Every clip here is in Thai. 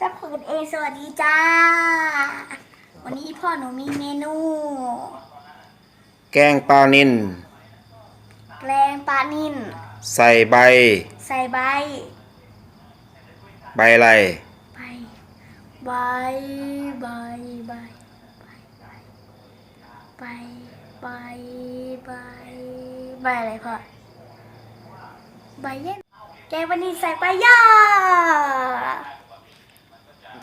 จะเปิดเองสวัสดีจ้า วันนี้พ่อหนูมีเมนู แกงปลานินแกลงปลานิ่นใส่ใบ ใส่ใบ ใบอะไร ใบ ใบ ใบ ใบ ใบ ใบ ใบ ใบใบอะไรพ่อ ใบเย็นแกงปลานิ่นใส่ใบย่า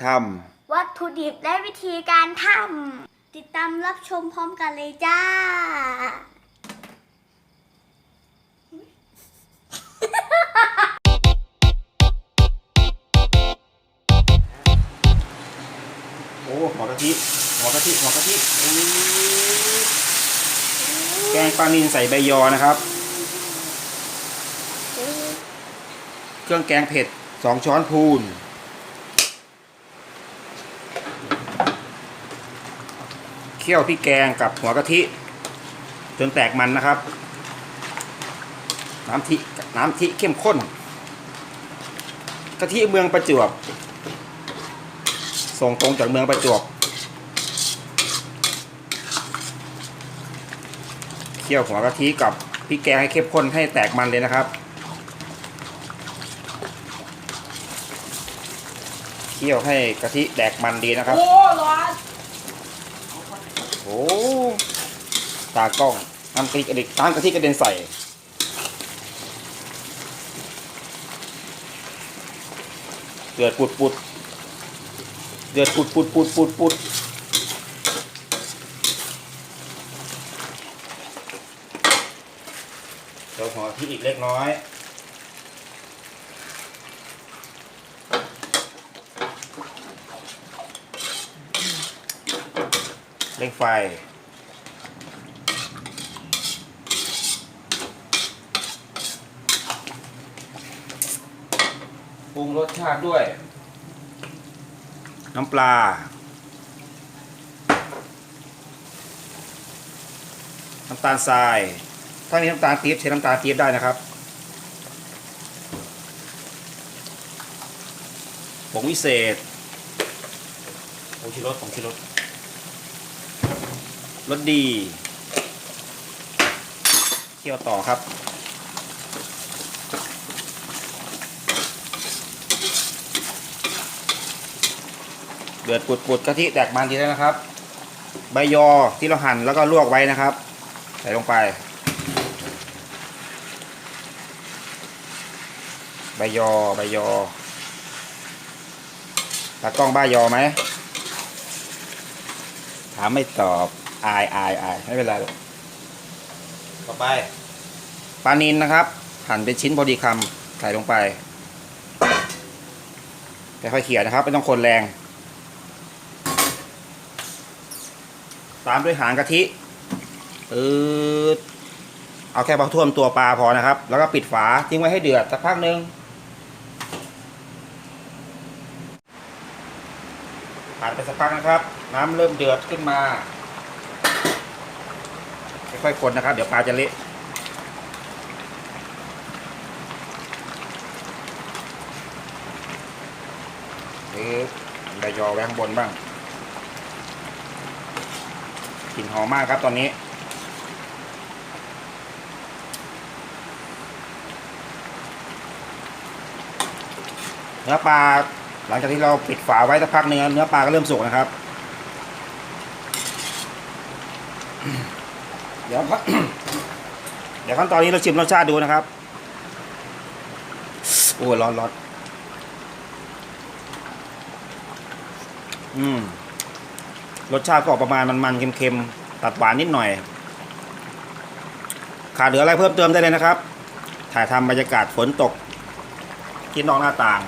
ทวัตถุดิบและวิธีการทำติดตามรับชมพร้อมกันเลยจ้าำโอ้หัวกะทิหัวกะทิหัวกะทิอู้แกงปลานินใส่ใบยอนะครับ เครื่องแกงเผ็ดสองช้อนพูน เคี่ยวพริกแกงกับหัวกะทิ จนแตกมันนะครับ น้ำทิน้ำทิเข้มข้นกะทิเมืองประจวบ ส่งตรงจากเมืองประจวบเคี่ยวหัวกะทิกับพริกแกงให้เข้มข้นให้แตกมันเลยนะครับเคี่ยวให้กะทิแตกมันดีนะครับ โอ้ร้อน ตากล้องน้ำกะทิกระเด็นน้ำกะทิกระเด็นใส่ เดือดปุดปุดเดือดปุดปุดปุดปุดปุดเดี๋ยวหัวที่อีกเล็กน้อย ร่งไฟ ปรุงรสชาติด้วย น้ำปลา น้ำตาลทราย ถ้ามีน้ำตาลปี๊บใช้น้ำตาลปี๊บได้นะครับผงวิเศษผงชูรสผงชูรส รสดี เคี่ยวต่อครับ เดือดปุดๆกะทิแตกมันดีแล้วนะครับ ใบยอที่เราหั่นแล้วก็ลวกไว้นะครับ ใส่ลงไป ใบยอใบยอตากล้องบ้ายอไหมถามไม่ตอบ อายอายอายไม่เป็นไรหรอกต่อไปปลานินนะครับ หั่นเป็นชิ้นพอดีคำใส่ลงไปค่อยๆเขี่ยนะครับ ไม่ต้องคนแรง ตามด้วยหางกะทิอืดเอาแค่พอท่วมตัวปลาพอนะครับ แล้วก็ปิดฝาทิ้งไว้ให้เดือดสักพักหนึ่งผ่านไปสักพักนะครับ น้ำเริ่มเดือดขึ้นมา ค่อยคนนะครับ เดี๋ยวปลาจะเละหรือใบยอแวข้างบนบ้างกลิ่นหอมมากครับตอนนี้ เนื้อปลาหลังจากที่เราปิดฝาไว้สักพักเนื้อเนื้อปลาก็เริ่มสุกนะครับ เดี๋ยวเดี๋ยวขั้นตอนนี้เราชิมรสชาติดูนะครับ โอ้ยร้อนร้อนอืมรสชาติก็ออกประมาณมันๆเค็มๆตัดหวานนิดหน่อย ขาดเหลืออะไรเพิ่มเติมได้เลยนะครับ ถ่ายทำบรรยากาศฝนตกที่นอกหน้าต่าง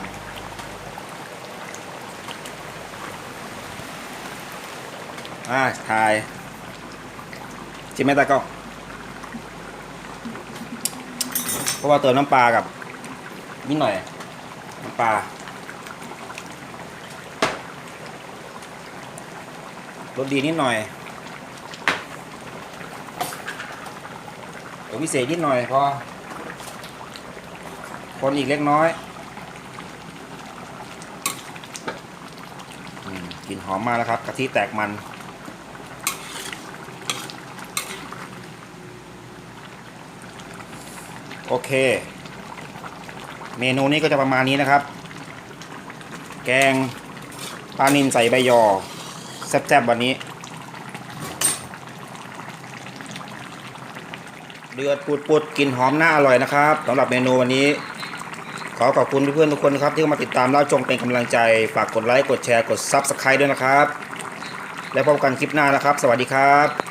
อ่าถ่าย จิมแม่ตากล้องเพราะว่าเติมน้ำปลากับนิดหน่อยน้ำปลารสดีนิดหน่อยตัวพิเศษนิดหน่อยพอ คนอีกเล็กน้อยกลิ่นหอมมากแล้วครับ กะทิแตกมัน โอเค เมนูนี้ก็จะประมาณนี้นะครับ แกงปลานินใส่ใบยอแซ่บๆวันนี้ เดือดปุดๆกลิ่นหอมน่าอร่อยนะครับสำหรับเมนูวันนี้ขอขอบคุณเพื่อนๆทุกคนนะครับที่มาติดตามแล้วจงเป็นกำลังใจ ฝากกดไลค์ กดแชร์ กด Subscribe ด้วยนะครับ แล้วพบกันคลิปหน้านะครับ สวัสดีครับ